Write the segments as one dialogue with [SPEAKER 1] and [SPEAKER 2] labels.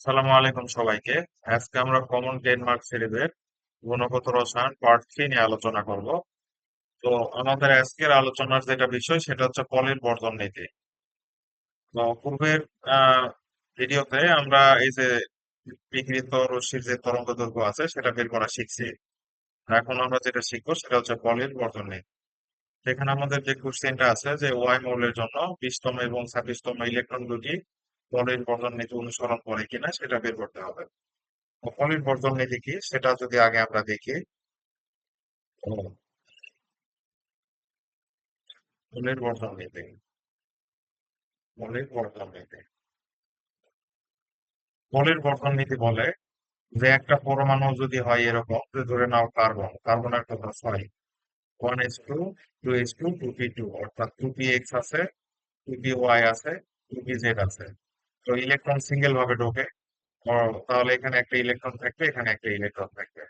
[SPEAKER 1] সালামু আলাইকুম সবাইকে। আজকে আমরা কমন টেন মার্ক সিরিজের গুণগত রসায়ন পার্ট থ্রি নিয়ে আলোচনা করব। তো আমাদের আজকের আলোচনার যেটা বিষয়, সেটা হচ্ছে পলির বর্জন নীতি। তো পূর্বের ভিডিওতে আমরা এই যে বিকৃত রশ্মির যে তরঙ্গ দৈর্ঘ্য আছে, সেটা বের করা শিখছি। এখন আমরা যেটা শিখব, সেটা হচ্ছে পলির বর্জন নীতি। সেখানে আমাদের যে কোশ্চেনটা আছে যে ওয়াই মৌলের জন্য বিশতম এবং ছাব্বিশতম ইলেকট্রন দুটি পলির বর্জন নীতি অনুসরণ করে কিনা সেটা বের করতে হবে। পলির বর্জন নীতি কি সেটা যদি আগে আমরা দেখি। তো পলির বর্জন নীতি নীতি পলির বর্জন নীতি বলে যে একটা পরমাণু যদি হয় এরকম, যে ধরে নাও কার্বন কার্বন কার্বনের কথা ছয়। One S two two S two two P two অর্থাৎ টু পি এক্স আছে টু পি ওয়াই আছে টু পি জেড আছে। তো ইলেকট্রন সিঙ্গেল ভাবে ঢোকে। তাহলে এখানে একটা ইলেকট্রন থাকবে, এখানে একটা ইলেকট্রন থাকবে।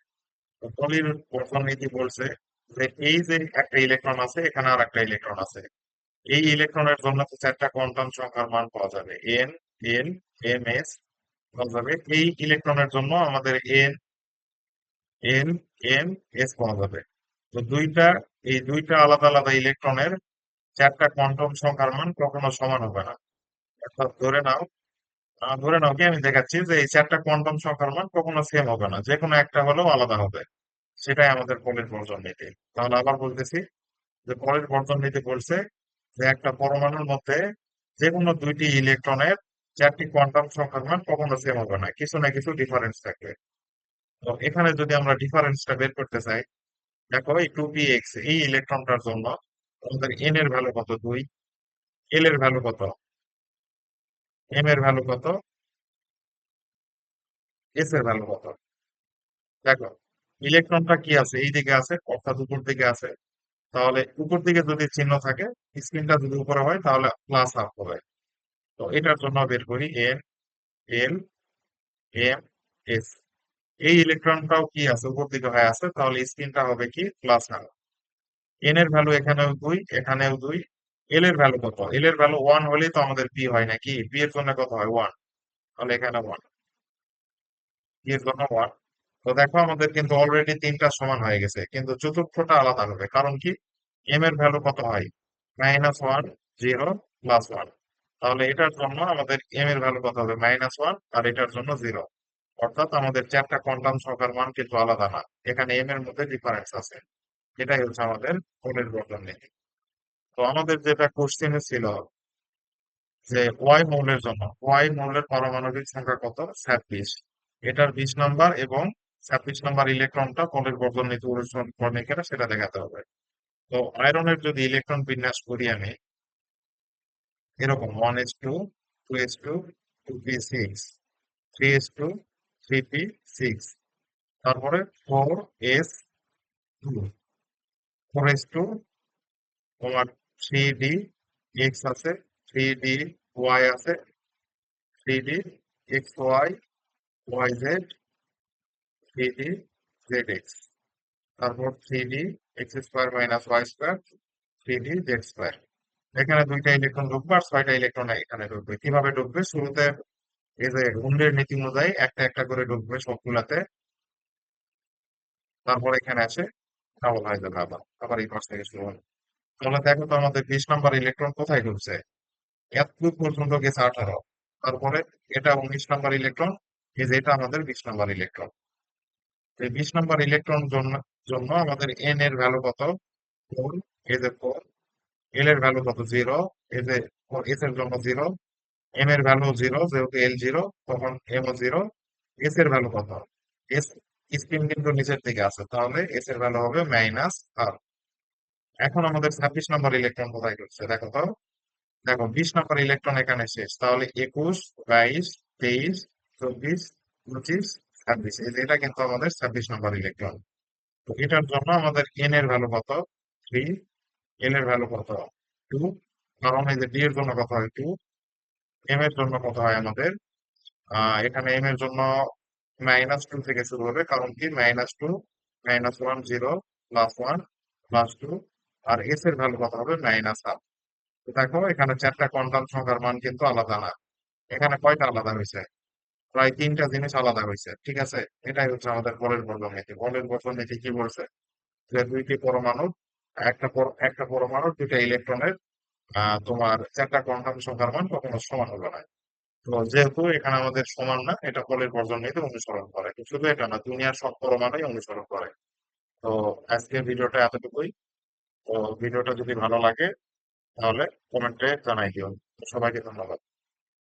[SPEAKER 1] তো পলির বর্জন নীতি বলছে যে এই যে একটা ইলেকট্রন আছে, এখানে আর একটা ইলেকট্রন আছে। এই ইলেকট্রনের জন্য চারটা কোয়ান্টাম সংখ্যার মান পাওয়া যাবে। এন এল এম এস পাওয়া যাবে। এই ইলেকট্রনের জন্য আমাদের এন এল এম এস পাওয়া যাবে। তো দুইটা, এই দুইটা আলাদা আলাদা ইলেকট্রনের চারটা কোয়ান্টাম সংখ্যার মান কখনো সমান হবে না। অর্থাৎ ধরে নাও আহ, ধরে নাও কি আমি দেখাচ্ছি যে এই চারটা কোয়ান্টাম সংখ্যার মান কখনো সেম হবে না যে কোনো একটা হলেও আলাদা হবে। সেটাই আমাদের পলির বর্জন নীতি। তাহলে আবার বলতেছি যে পলির বর্জন নীতি বলছে যে একটা পরমাণুর মধ্যে যে কোনো দুইটি ইলেকট্রনের চারটি কোয়ান্টাম সংখ্যার মান কখনো সেম হবে না কিছু না কিছু ডিফারেন্স থাকবে। তো এখানে যদি আমরা ডিফারেন্সটা বের করতে চাই দেখো এই টু পি এক্স এই ইলেকট্রনটার জন্য আমাদের এন এর ভ্যালু কত? দুই। এল এর ভ্যালু কত? এম এর ভ্যালু কত? এস এর ভ্যালু কত? দেখো ইলেকট্রনটা কি আছে? এই দিকে আছে, অর্থাৎ উপর দিকে আছে। তাহলে উপর দিকে যদি চিহ্ন থাকে স্ক্রিনটা যদি উপরে হয়, তাহলে প্লাস হাফ হবে। তো এটার জন্য বের করি এন এল এম এস এই ইলেকট্রনটাও কি আছে? উপর দিকে হয়ে আছে, তাহলে স্ক্রিনটা হবে কি? প্লাস হাফ এন এর ভ্যালু এখানেও দুই এখানেও দুই এল এর ভ্যালু কত? এল এর ভ্যালু ওয়ান হলেই তো আমাদের পি হয় নাকি? পি এর জন্য কত হয়? ওয়ান তাহলে এখানে ওয়ানের জন্য ওয়ান তো দেখো আমাদের কিন্তু অলরেডি তিনটা সমান হয়ে গেছে, কিন্তু চতুর্থটা আলাদা হবে। কারণ কি? এম এর ভ্যালু কত হয়? Minus one zero plus one তাহলে এটার জন্য আমাদের এম এর ভ্যালু কত হবে? মাইনাস ওয়ান আর এটার জন্য জিরো অর্থাৎ আমাদের চারটা কোয়ান্টাম সংখ্যার মান কিন্তু আলাদা না। এখানে এম এর মধ্যে ডিফারেন্স আছে। এটাই হচ্ছে আমাদের কোণের বর্জন নীতি তো আমাদের যেটা কোশ্চেনে ছিল যে ওয়াই মৌলের জন্য ওয়াই মৌলের পারমাণবিক সংখ্যা কত? ছাব্বিশ। এটার বিশ নাম্বার এবং ছাব্বিশ নাম্বার ইলেকট্রনটা কোণের বর্জন নীতি অনুসরণ করে কিনা সেটা দেখাতে হবে। তো আয়রনের যদি ইলেকট্রন বিন্যাস করি আমি, এরকম one S two two S two two P six three S two three P six তারপরে four S two four S two তোমার থ্রি ডি এক্স আছে, থ্রি ডি ওয়াই আছে, three D X Y Y Z, three D Z X. তারপর three D X square minus Y square, three D Z square. এখানে দুইটা electron ঢুকবে আর ছয়টা electron এখানে ঢুকবে। কীভাবে ঢুকবে? শুরুতে এই যে হুন্ডের নীতি অনুযায়ী একটা একটা করে ঢুকবে সবগুলাতে। তারপর এখানে আসে ডাবল হয়ে যাবে আবার আবার এই পাশ থেকে শুরু হবে তাহলে দেখো তো আমাদের বিশ নাম্বার ইলেকট্রন কোথায় ঢুকছে? এতটুকু পর্যন্ত গেছে আঠারো। তারপরে এটা উনিশ নাম্বার ইলেকট্রন এই যে এটা আমাদের বিশ নাম্বার ইলেকট্রন এই বিশ নাম্বার ইলেকট্রন জন্য জন্য আমাদের এন এর ভ্যালু কত? ফোর এই যে ফোর এল এর ভ্যালু কত? জিরো এই যে এস এর জন্য জিরো এম এর ভ্যালু জিরো যেহেতু এল জিরো তখন এম ও জিরো এস এর ভ্যালু কত? এস স্ক্রিন কিন্তু নিচের দিকে আছে, তাহলে এস এর ভ্যালু হবে মাইনাস আর এখন আমাদের ছাব্বিশ নম্বর ইলেকট্রন কোথায় ঢুকছে দেখো তো। দেখো, বিশ নম্বর ইলেকট্রন এখানে শেষ। তাহলে একুশ, বাইশ, তেইশ, চব্বিশ, পঁচিশ, ছাব্বিশ। এটা কিন্তু আমাদের ছাব্বিশ নম্বর ইলেকট্রন তো এটার জন্য আমাদের এন এর ভ্যালু কত? থ্রি এল এর ভ্যালু কত? টু কারণ এই যে ডি এর জন্য কত হয়? টু এম এর জন্য কত হয় আমাদের? এখানে এম এর জন্য মাইনাস টু থেকে শুরু হবে। কারণ কি? Minus two minus one zero plus one plus two আর এস এর ভ্যালু কত হবে? মাইনাস হাফ দেখো, এখানে চারটা কোয়ান্টাম সংখ্যার মান কিন্তু আলাদা না। এখানে কয়টা আলাদা হয়েছে? প্রায় তিনটা জিনিস আলাদা হয়েছে, ঠিক আছে? এটাই হচ্ছে আমাদের বলের বর্জন নীতি বলের বর্জন নীতি কি বলছে? যে দুইটি পরমাণু, একটা একটা পরমাণুর দুইটা ইলেকট্রনের তোমার চারটা কোয়ান্টাম সংখ্যার মান কখনো সমান হবে না। তো যেহেতু এখানে আমাদের সমান না, এটা বলের বর্জন নীতি অনুসরণ করে। শুধু এটা না, দুনিয়ার সব পরমাণুই অনুসরণ করে। তো আজকের ভিডিওটা এতটুকুই। ভিডিওটা যদি ভালো লাগে তাহলে কমেন্টে জানাই দিও। সবাইকে ধন্যবাদ।